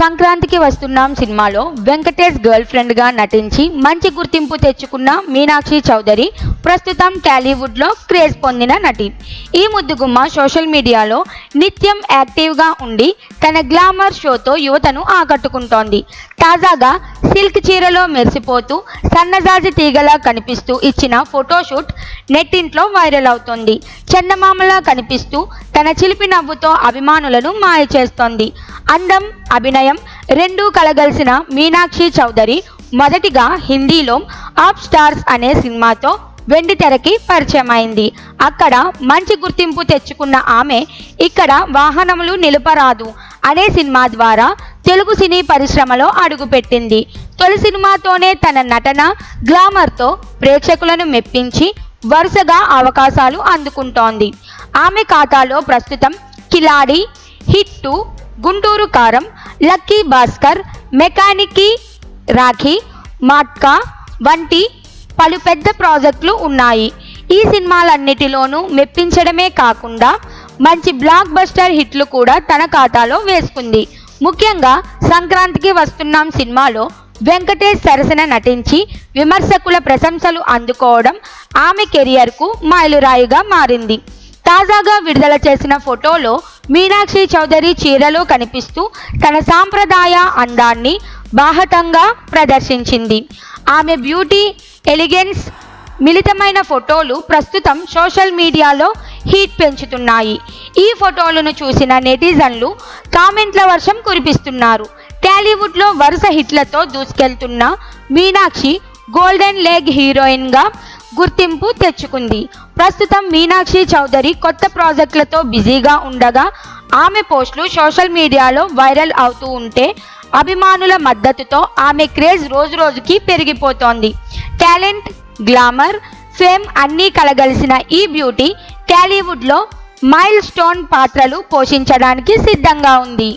సంక్రాంతికి వస్తున్నాం సినిమాలో వెంకటేష్ గర్ల్ ఫ్రెండ్గా నటించి మంచి గుర్తింపు తెచ్చుకున్న మీనాక్షి చౌదరి ప్రస్తుతం టాలీవుడ్లో క్రేజ్ పొందిన నటి. ఈ ముద్దుగుమ్మ సోషల్ మీడియాలో నిత్యం యాక్టివ్గా ఉండి తన గ్లామర్ షోతో యువతను ఆకట్టుకుంటోంది. తాజాగా సిల్క్ చీరలో మెరిసిపోతూ సన్నజాజి తీగలా కనిపిస్తూ ఇచ్చిన ఫోటోషూట్ నెట్టింట్లో వైరల్ అవుతోంది. చందమామలా కనిపిస్తూ తన చిలిపి నవ్వుతో అభిమానులను మాయ చేస్తోంది. అందం అభినయం రెండూ కలగలిసిన మీనాక్షి చౌదరి మొదటిగా హిందీలో ఆప్ స్టార్స్ అనే సినిమాతో వెండి తెరకి పరిచయమైంది. అక్కడ మంచి గుర్తింపు తెచ్చుకున్న ఆమె ఇక్కడ వాహనములు నిలపరాదు అనే సినిమా ద్వారా తెలుగు సినీ పరిశ్రమలో అడుగుపెట్టింది. తొలి సినిమాతోనే తన నటన గ్లామర్తో ప్రేక్షకులను మెప్పించి వరుసగా అవకాశాలు అందుకుంటోంది. ఆమె ఖాతాలో ప్రస్తుతం కిలాడి hit Guntur Kaaram lucky Bhaskar mechanic Rocky Matka వంటి పలు పెద్ద ప్రాజెక్టులు ఉన్నాయి. ఈ సినిమాలన్నిటిలోనూ మెప్పించడమే కాకుండా మంచి బ్లాక్ బస్టర్ హిట్లు కూడా తన ఖాతాలో వేసుకుంది. ముఖ్యంగా సంక్రాంతికి వస్తున్నాం సినిమాలో వెంకటేష్ సరసన నటించి విమర్శకుల ప్రశంసలు అందుకోవడం ఆమె కెరియర్కు మైలురాయిగా మారింది. తాజాగా విడుదల చేసిన ఫోటోలో మీనాక్షి చౌదరి చీరలో కనిపిస్తూ తన సాంప్రదాయ అందాన్ని బాహటంగా ప్రదర్శించింది. ఆమె బ్యూటీ ఎలిగెన్స్ మిళితమైన ఫోటోలు ప్రస్తుతం సోషల్ మీడియాలో హీట్ పెంచుతున్నాయి. ఈ ఫోటోలను చూసిన నెటిజన్లు కామెంట్ల వర్షం కురిపిస్తున్నారు. టాలీవుడ్లో వరుస హిట్లతో దూసుకెళ్తున్న మీనాక్షి గోల్డెన్ లెగ్ హీరోయిన్గా గుర్తింపు తెచ్చుకుంది. ప్రస్తుతం మీనాక్షి చౌదరి కొత్త ప్రాజెక్టులతో బిజీగా ఉండగా ఆమె పోస్టులు సోషల్ మీడియాలో వైరల్ అవుతూ ఉంటే అభిమానుల మద్దతుతో ఆమె క్రేజ్ రోజు రోజుకి పెరిగిపోతోంది. టాలెంట్ గ్లామర్ ఫేమ్ అన్నీ కలగలిసిన ఈ బ్యూటీ టాలీవుడ్లో మైల్ స్టోన్ పాత్రలు పోషించడానికి సిద్ధంగా ఉంది.